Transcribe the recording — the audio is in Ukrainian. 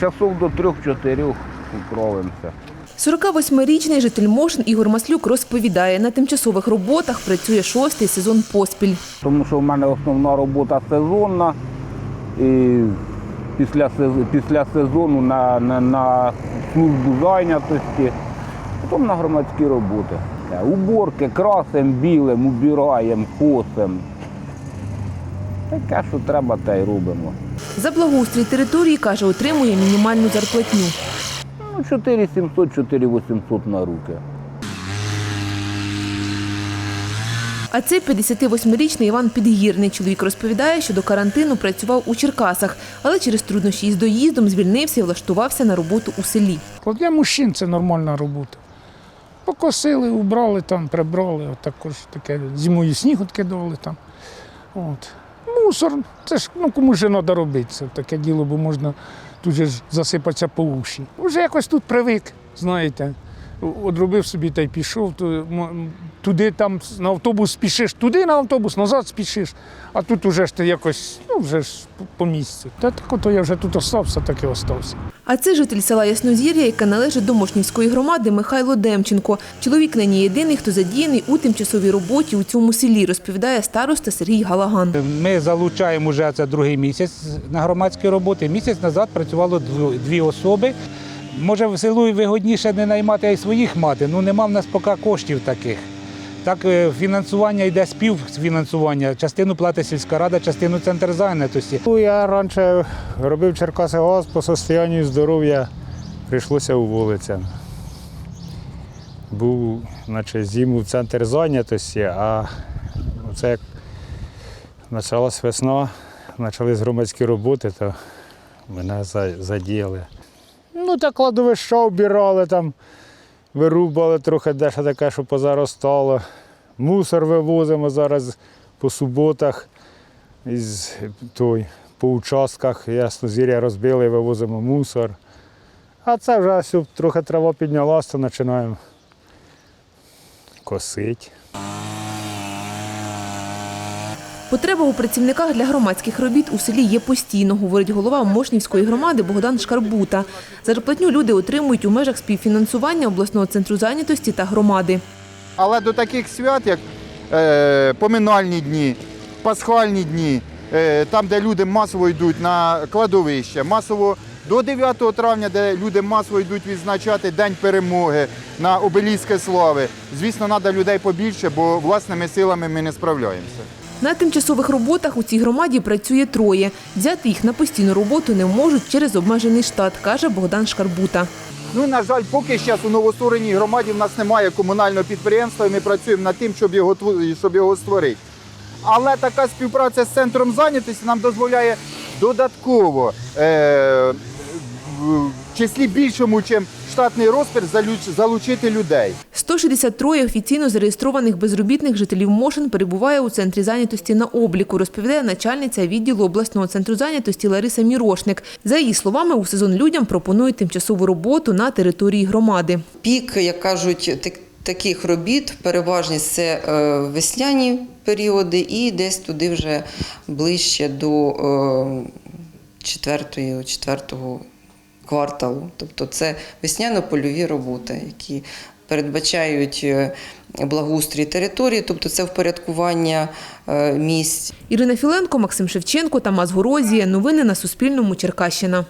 Часов до трьох-чотирьох укровимося. 48-річний житель Мошин Ігор Маслюк розповідає, на тимчасових роботах працює шостий сезон поспіль. Тому що в мене основна робота сезонна. І після, після сезону на, на, на службу зайнятості, потім на громадські роботи. Е, Уборки красим, білим, убираємо, косим. Таке, що треба, те й робимо. За благоустрій території, каже, отримує мінімальну зарплатню. Ну, 4700, 4800 на руки. А це 58-річний Іван Підгірний. Чоловік розповідає, що до карантину працював у Черкасах, але через труднощі із доїздом звільнився і влаштувався на роботу у селі. Для мужчин це нормальна робота. Покосили, убрали там, прибрали, от також таке зимою сніг відкидали там. От. Мусор, це ж ну, кому ж треба робити це таке діло, бо можна тут же засипатися по уші. Вже якось тут привик, знаєте. Одробив собі та й пішов, то, туди там на автобус спішиш, туди на автобус, назад спішиш, а тут уже ж ти якось, ну вже ж по- місцю. Та так ото я вже тут остався, так і остався. А це житель села Яснозір'я, яке належить до Мошнівської громади Михайло Демченко. Чоловік нині єдиний, хто задіяний у тимчасовій роботі у цьому селі, розповідає староста Сергій Галаган. Ми залучаємо вже це другий місяць на громадські роботи. Місяць назад працювало дв- дві особи. Може, в селу вигодніше не наймати, а й своїх мати. Ну нема в нас поки коштів таких. Так, е, фінансування йде співфінансування. Частину платить сільська рада, частину центр зайнятості. Ну, Я раніше робив Черкаси ГАЗ по состоянню здоров'я прийшлося у уволитися. Був наче, зиму в центрі зайнятості, а це як почалась весна, почались громадські роботи, то мене задіяли. Ну, так кладовища обірали, там, вирубали трохи дещо таке, що позаростало. Мусор вивозимо зараз по суботах із той, по участках яснозір'я розбили, вивозимо мусор. А це вже трохи трава піднялася, то починаємо косити. Потреба у працівниках для громадських робіт у селі є постійно, говорить голова Мошнівської громади Богдан Шкарбута. Зарплатню люди отримують у межах співфінансування обласного центру зайнятості та громади. Але до таких свят, як е, поминальні дні, пасхальні дні, е, там, де люди масово йдуть на кладовище, масово до 9 травня, де люди масово йдуть відзначати День перемоги на обеліски слави. Звісно, треба людей побільше, бо власними силами ми не справляємося. На тимчасових роботах у цій громаді працює троє. Взяти їх на постійну роботу не можуть через обмежений штат, каже Богдан Шкарбута. Ну, на жаль, поки зараз у новоствореній громаді в нас немає комунального підприємства, і ми працюємо над тим, щоб його, щоб його створити. Але така співпраця з центром зайнятості нам дозволяє додатково е, в числі більшому, ніж штатний розпір, залучити людей. 163 офіційно зареєстрованих безробітних жителів Мошин перебуває у центрі зайнятості на обліку, розповідає начальниця відділу обласного центру зайнятості Лариса Мірошник. За її словами, у сезон людям пропонують тимчасову роботу на території громади. Пік, як кажуть, таких робіт переважність це е, весняні періоди і десь туди вже ближче до е, четвертої, четвертого кварталу. Тобто це весняно-польові роботи, які передбачають е, благоустрій території, тобто це впорядкування е, місць. Ірина Філенко, Максим Шевченко, Тамас Горозія. Новини на Суспільному. Черкащина.